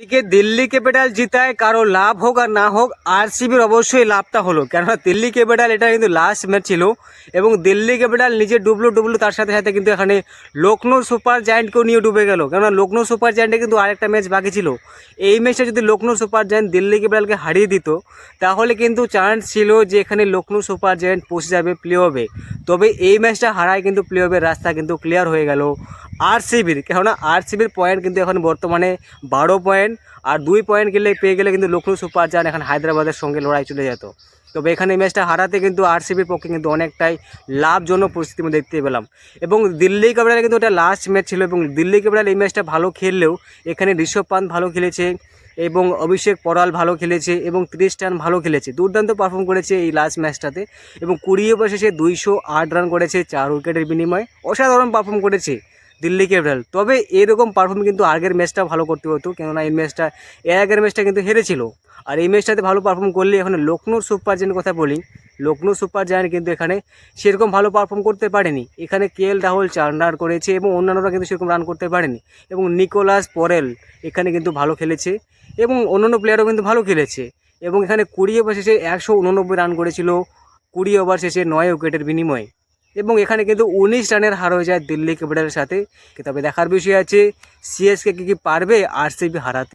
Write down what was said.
এদিকে দিল্লি ক্যাপিটাল জিতায় কারও লাভ হোক আর না হোক, আরসিবির অবশ্যই লাভটা হলো। কেননা দিল্লি ক্যাপিটাল এটা কিন্তু লাস্ট ম্যাচ ছিল এবং দিল্লি ক্যাপিটাল নিজে ডুবলো ডুবলো তার সাথে সাথে কিন্তু এখানে লখনৌ সুপার জায়েন্টকেও নিয়ে ডুবে গেল। কেননা লখনৌ সুপার জায়েন্টে কিন্তু আরেকটা ম্যাচ বাকি ছিল। এই ম্যাচটা যদি লখনৌ সুপার জায়েন্ট দিল্লি ক্যাপিটালকে হারিয়ে দিত, তাহলে কিন্তু চান্স ছিল যে এখানে লখনৌ সুপার জায়েন্ট পৌঁছে যাবে প্লে অফে তবে এই ম্যাচটা হারায় কিন্তু প্লে অফের রাস্তা কিন্তু ক্লিয়ার হয়ে গেল। আরসিবির কেননা আরসিবির পয়েন্ট কিন্তু এখন বর্তমানে বারো পয়েন্ট আর দুই পয়েন্ট গেলে পেয়ে গেলে কিন্তু লখনৌ সুপার জায়েন্ট এখন হায়দ্রাবাদের সঙ্গে লড়াই চলে যেত। তবে এখানে ম্যাচটা হারাতে কিন্তু আরসিবির পক্ষে কিন্তু অনেকটাই লাভজনক পরিস্থিতি আমরা দেখতে পেলাম। এবং দিল্লি ক্যাপিটালে কিন্তু এটা লাস্ট ম্যাচ ছিল এবং দিল্লি ক্যাপিটাল এই ম্যাচটা ভালো খেললেও এখানে ঋষভ পান্ত ভালো খেলেছে এবং অভিষেক পরাল ভালো খেলেছে এবং ত্রিশ রান ভালো খেলেছে। দুর্দান্ত পারফর্ম করেছে এই লাস্ট ম্যাচটাতে এবং কুড়ি ওভার শেষে দুইশো আট রান করেছে, চার উইকেটের বিনিময়ে। অসাধারণ পারফর্ম করেছে। দিল্লি ক্যাপিটাল তবে এরকম পারফর্ম কিন্তু আগের ম্যাচটা ভালো করতে হতো, কেননা এই ম্যাচটা এর আগের ম্যাচটা কিন্তু হেরেছিল। আর এই ম্যাচটাতে ভালো পারফর্ম করলে এখন লখনৌ সুপার জায়েন্টের কথা বলি, লখনৌ সুপার জায়েন্ট কিন্তু এখানে সেরকম ভালো পারফর্ম করতে পারেনি। এখানে কে এল রাহুল চার রান করেছে এবং অন্যান্যরা কিন্তু সেরকম রান করতে পারেনি। এবং নিকোলাস পরেল এখানে কিন্তু ভালো খেলেছে এবং অন্যান্য প্লেয়ারও কিন্তু ভালো খেলেছে। এবং এখানে কুড়ি ওভার শেষে একশো উননব্বই রান করেছিল, কুড়ি ওভার শেষে নয় উইকেটের বিনিময়ে। এবং এখানে কিন্তু উনিশ রানের হার হয়ে যায় দিল্লি ক্যাপিটালের সাথে। তবে দেখার বিষয় আছে সিএসকে কি কী পারবে আরসিবি হারাতে।